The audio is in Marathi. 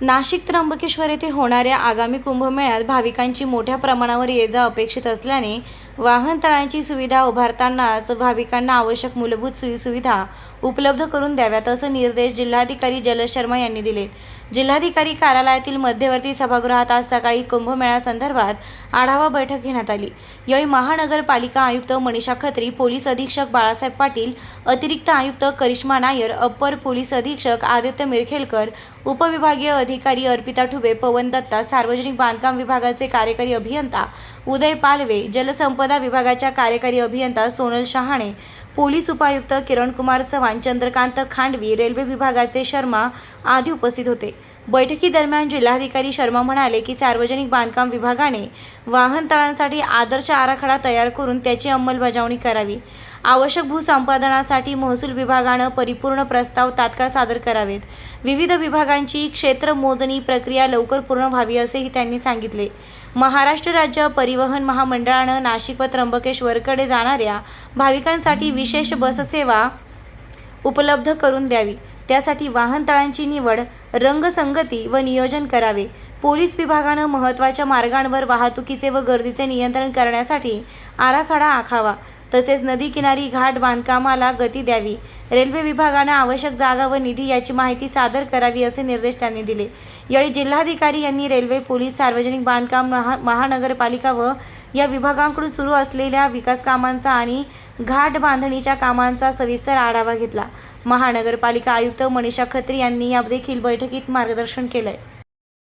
नाशिक त्र्यंबकेश्वर येथे होणाऱ्या आगामी कुंभमेळ्यात भाविकांची मोठ्या प्रमाणावर ये जा अपेक्षित असल्याने वाहनतळांची सुविधा उभारतानाच भाविकांना आवश्यक मूलभूत सोयीसुविधा उपलब्ध करून द्याव्यात असे निर्देश जिल्हाधिकारी जलज शर्मा यांनी दिले. जिल्हाधिकारी कार्यालयातील मध्यवर्ती सभागृहात आज सकाळी कुंभमेळ्यासंदर्भात आढावा बैठक घेण्यात आली. यावेळी महानगरपालिका आयुक्त मनीषा खत्री पोलीस अधीक्षक बाळासाहेब पाटील अतिरिक्त आयुक्त करिश्मा नायर अप्पर पोलीस अधीक्षक आदित्य मिरखेलकर उपविभागीय अधिकारी अर्पिता ठुबे पवन दत्ता सार्वजनिक बांधकाम विभागाचे कार्यकारी अभियंता उदय पालवे जलसंपदा विभागाच्या कार्यकारी अभियंता सोनल शहाणे पोलीस उपायुक्त किरणकुमार चव्हाण चंद्रकांत खांडवी रेल्वे विभागाचे शर्मा आदी उपस्थित होते. बैठकीदरम्यान जिल्हाधिकारी शर्मा म्हणाले की सार्वजनिक बांधकाम विभागाने वाहनतळांसाठी आदर्श आराखडा तयार करून त्याची अंमलबजावणी करावी. आवश्यक भूसंपादनासाठी महसूल विभागानं परिपूर्ण प्रस्ताव तात्काळ सादर करावेत. विविध विभागांची क्षेत्र मोजणी प्रक्रिया लवकर पूर्ण व्हावी असेही त्यांनी सांगितले. महाराष्ट्र राज्य परिवहन महामंडळानं नाशिक व त्र्यंबकेश्वरकडे जाणाऱ्या भाविकांसाठी विशेष बससेवा उपलब्ध करून द्यावी. त्यासाठी वाहनतळांची निवड रंगसंगती व नियोजन करावे. पोलीस विभागानं महत्त्वाच्या मार्गांवर वाहतुकीचे व गर्दीचे नियंत्रण करण्यासाठी आराखडा आखावा. तसेच नदीकिनारी घाट बांधकामाला गती द्यावी. रेल्वे विभागानं आवश्यक जागा व निधी याची माहिती सादर करावी असे निर्देश त्यांनी दिले. यावेळी जिल्हाधिकारी यांनी रेल्वे पोलीस सार्वजनिक बांधकाम महा महानगरपालिका व या विभागांकडून सुरू असलेल्या विकास कामांचा आणि घाट बांधणीच्या कामांचा सविस्तर आढावा घेतला. महानगरपालिका आयुक्त मनीषा खत्री यांनी या देखील बैठकीत मार्गदर्शन केलंय.